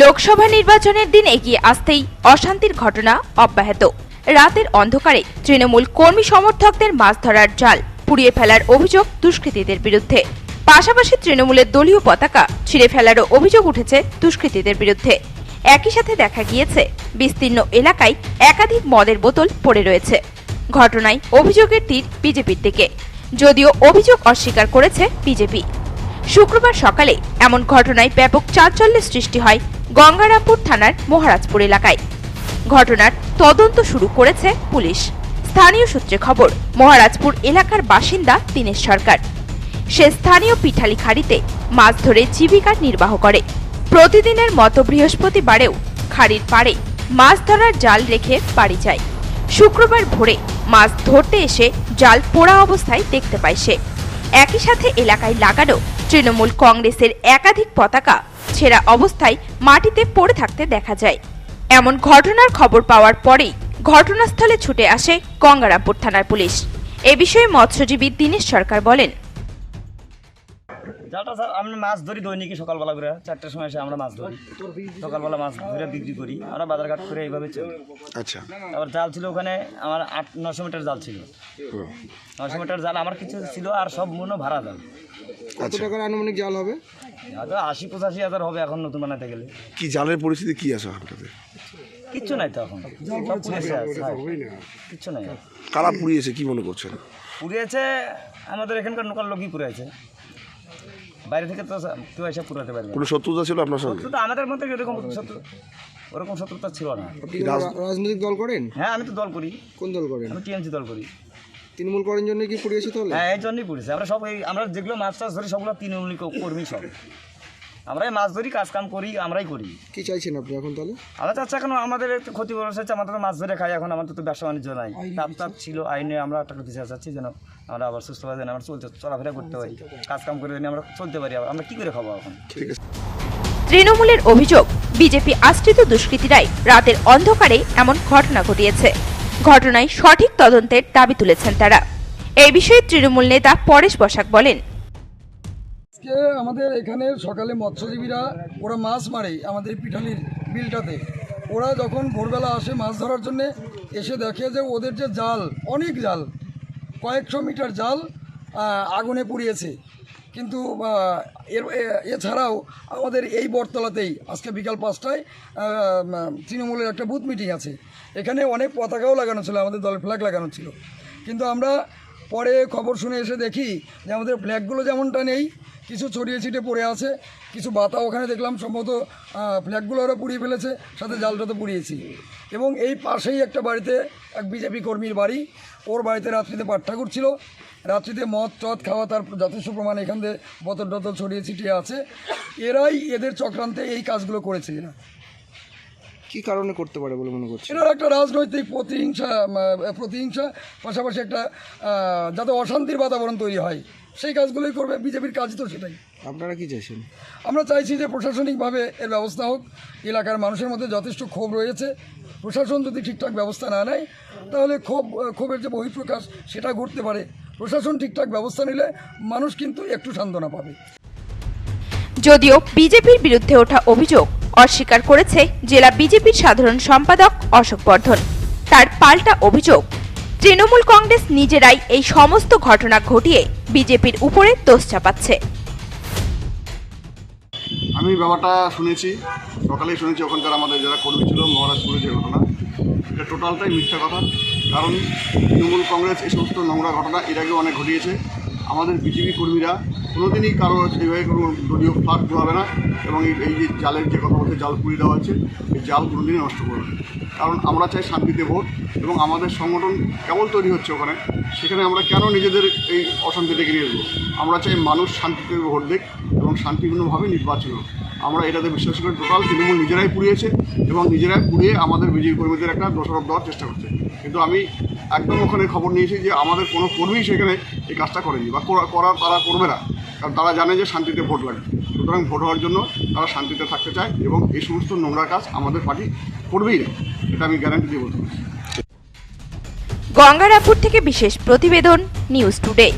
লোকসভা নির্বাচনের দিন এগিয়ে আসতেই অশান্তির ঘটনা অব্যাহত। রাতের অন্ধকারে তৃণমূল কর্মী সমর্থকদের মাছ ধরার জাল, পুড়িয়ে ফেলার অভিযোগ দুষ্কৃতীদের বিরুদ্ধে। পাশাপাশি তৃণমূলের দলীয় পতাকা ছিঁড়ে ফেলারও অভিযোগ উঠেছে দুষ্কৃতীদের বিরুদ্ধে। একই সাথে দেখা গিয়েছে, বিস্তীর্ণ এলাকায় একাধিক মদের বোতল পড়ে রয়েছে। ঘটনায় অভিযোগের তীর বিজেপির দিকে। যদিও অভিযোগ অস্বীকার করেছে বিজেপি। শুক্রবার সকালে এমন ঘটনায় ব্যাপক চাঞ্চল্যের সৃষ্টি হয় গঙ্গারামপুর থানার মহারাজপুর এলাকায়। ঘটনার তদন্ত শুরু করেছে পুলিশ। স্থানীয় সূত্রে খবর, মহারাজপুর এলাকার বাসিন্দা দীনেশ সরকার। সে স্থানীয় পিঠালি খাড়িতে মাছ ধরে জীবিকা নির্বাহ করে। প্রতিদিনের মতো বৃহস্পতিবারেও খাড়ির পাড়ে মাছ ধরার জাল রেখে বাড়ি যায়। শুক্রবার ভোরে মাছ ধরতে এসে জাল পোড়া অবস্থায় দেখতে পায় সে। একই সাথে এলাকায় লাগানো তৃণমূল কংগ্রেসের একাধিক পতাকা ছেঁড়া অবস্থায় মাটিতে পড়ে থাকতে দেখা যায়। এমন ঘটনার খবর পাওয়ার পরেই ঘটনাস্থলে ছুটে আসে গঙ্গারামপুর থানার পুলিশ। এ বিষয়ে মৎস্যজীবী দীনেশ সরকার বলেন। জালটা স্যার আমি মাছ ধরি দৈনিকই সকালবেলা করে চারটের সময় এসে আমরা মাছ ধরি। সকালবেলা মাছ ধরে বিক্রি করি। আমরা বাজারঘাট করে এইভাবে চলি। আচ্ছা। তারপর জাল ছিল ওখানে আমার আট নশো মিটার জাল ছিল। নশো মিটার জাল আমার কিছু ছিল আর সব মনে ভাড়া জাল। কত টাকার আনুমানিক জাল হবে? আশি পঁচাশি হাজার হবে এখন নতুন বানাতে গেলে। কি জালের পরিস্থিতি কি আছে ওখানটাতে কিচ্ছু নাই তো এখন। সব পুড়িয়েছে আর, স্যার। কিচ্ছু নাই। কারা পুড়িয়েছে কি মনে করছেন? পুড়িয়েছে আমাদের এখানকার লোকাল লোকই পুড়িয়েছে বাইরে থেকে তো কেউ এসে পুরাতে পারবে না। কোনো শত্রুতা ছিল আপনার সঙ্গে? শত্রুতা আমাদের মধ্যে এরকম শত্রু ওরকম শত্রুতা ছিল না। আপনি রাজনৈতিক দল করেন? হ্যাঁ আমি তো দল করি। কোন দল করেন? আমি টিএমসি দল করি। তৃণমূল করেন জন্য কি পুড়িয়েছে তাহলে? হ্যাঁ এই জন্যই পড়েছে আমরা সব এই আমরা যেগুলো মাছ টাছ ধরি সবগুলো তৃণমূলী কর্মী সব। আমরাই মাছ ধরি কাজ কাম করি আমরাই করি। কি চাইছেন আপনি এখন তাহলে? আমরা চাচ্ছি এখন আমাদের একটু ক্ষতি হচ্ছে আমাদের তো মাছ ধরে খাই এখন আমাদের তো ব্যবসা বাণিজ্য নাই। তাপ তাপ ছিল আইনে আমরা একটা বিচার চাচ্ছি যেন আমরা আবার সুস্থভাবে যেন আমরা চলতে চলাফেরা করতে পারি। কাজ কাম করে যেন আমরা চলতে পারি আমরা কী করে খাব এখন? ঠিক আছে। তৃণমূলের অভিযোগ বিজেপি আশ্রিত দুষ্কৃতীরাই রাতের অন্ধকারে এমন ঘটনা ঘটিয়েছে। ঘটনায় সঠিক তদন্তের দাবি তুলেছেন তারা। এই বিষয়ে তৃণমূল নেতা পরেশ বসাক বলেন। আজকে আমাদের এখানে সকালে মৎস্যজীবীরা, ওরা মাছ মারে আমাদের পিঠালির বিলটাতে। ওরা যখন ভোরবেলা আসে মাছ ধরার জন্য, এসে দেখে যে ওদের যে জাল, অনেক জাল, কয়েকশো মিটার জাল আগুনে পুড়িয়েছে। কিন্তু এর এছাড়াও আমাদের এই বটতলাতেই আজকে বিকাল পাঁচটায় তৃণমূলের একটা বুথ মিটিং আছে। এখানে অনেক পতাকাও লাগানো ছিল, আমাদের দলের ফ্ল্যাগ লাগানো ছিল। কিন্তু আমরা পরে খবর শুনে এসে দেখি যে আমাদের ফ্ল্যাগগুলো যেমনটা নেই কিছু ছড়িয়ে ছিটে পড়ে আছে, কিছু বাতা ওখানে দেখলাম, সম্ভবত ফ্ল্যাগুলো ওরা পুড়িয়ে ফেলেছে, সাথে জালটা তো পুড়িয়েছি। এবং এই পাশেই একটা বাড়িতে এক বিজেপি কর্মীর বাড়ি, ওর বাড়িতে রাত্রিতে পাঠ ঠাকুর ছিল। রাত্রিতে মদ টদ খাওয়া তার যথেষ্ট প্রমাণ, এখান থেকে বোতল টতল ছড়িয়ে ছিটিয়ে আছে। এরাই এদের চক্রান্তে এই কাজগুলো করেছে এরা। কি কারণে করতে পারে বলে মনে করছেন? এরা একটা রাজনৈতিক প্রতিহিংসা প্রতিহিংসা পাশাপাশি একটা যাতে অশান্তির বাতাবরণ তৈরি হয় সেই কাজগুলোই করবে বিজেপির কাজ তো সেটাই। আপনারা কি চাইছেন? আমরা চাইছি যে প্রশাসনিকভাবে এর ব্যবস্থা হোক এলাকার মানুষের মধ্যে যথেষ্ট ক্ষোভ রয়েছে। প্রশাসন যদি ঠিকঠাক ব্যবস্থা না নেয় তাহলে ক্ষোভ ক্ষোভের যে বহিঃপ্রকাশ সেটা ঘটতে পারে। প্রশাসন ঠিকঠাক ব্যবস্থা নিলে মানুষ কিন্তু একটু সান্ত্বনা পাবে। যদিও বিজেপির বিরুদ্ধে ওঠা অভিযোগ অস্বীকার করেছে জেলা বিজেপির সাধারণ সম্পাদক অশোক বর্ধন। তার পাল্টা অভিযোগ, তৃণমূল কংগ্রেস নিজেরাই এই সমস্ত ঘটনা ঘটিয়ে বিজেপির উপরে দোষ চাপাচ্ছে। আমি ব্যাপারটা শুনেছি, সকালেই শুনেছি ওখানকার আমাদের যারা কর্মী ছিল, মহারাজপুরে যে ঘটনা, এটা টোটালটাই মিথ্যা কথা। কারণ তৃণমূল কংগ্রেস এই সমস্ত নোংরা ঘটনা এর আগে অনেক ঘটিয়েছে। আমাদের বিজেপি কর্মীরা কোনোদিনই কারও এইভাবে কোনো দলীয় ফ্লাগ দেওয়াবে না এবং এই যে জালের যে কথা বলতে জাল পুড়িয়ে দেওয়া হচ্ছে, এই জাল কোনোদিনই নষ্ট করবে কারণ আমরা চাই শান্তিতে ভোট এবং আমাদের সংগঠন কেবল তৈরি হচ্ছে ওখানে, সেখানে আমরা কেন নিজেদের এই অশান্তি ডেকে নিয়ে আসব? আমরা চাই মানুষ শান্তিতে ভোট দেখ এবং শান্তিপূর্ণভাবে নির্বাচন হোক। আমরা এটাতে বিশ্বাস করি, টোটাল তৃণমূল নিজেরাই পুড়িয়েছে এবং নিজেরাই পুড়িয়ে আমাদের বিজেপি কর্মীদের একটা দোষারোপ দেওয়ার চেষ্টা করছে। কিন্তু আমি একদম ওখানে খবর নিয়েছি যে আমাদের কোনো কর্মী সেখানে এই কাজটা করেনি বা করা তারা করবে না। কারণ তারা জানে যে শান্তিতে ভোট লাগে সুতরাং ভোট হওয়ার জন্য তারা শান্তিতে থাকতে চায় এবং এই সমস্ত নোংরা কাজ আমাদের পার্টি করবেই না। এটা আমি গ্যারান্টি দিয়ে বলতে পারি গঙ্গারাপুর থেকে বিশেষ প্রতিবেদন, নিউজ টুডে।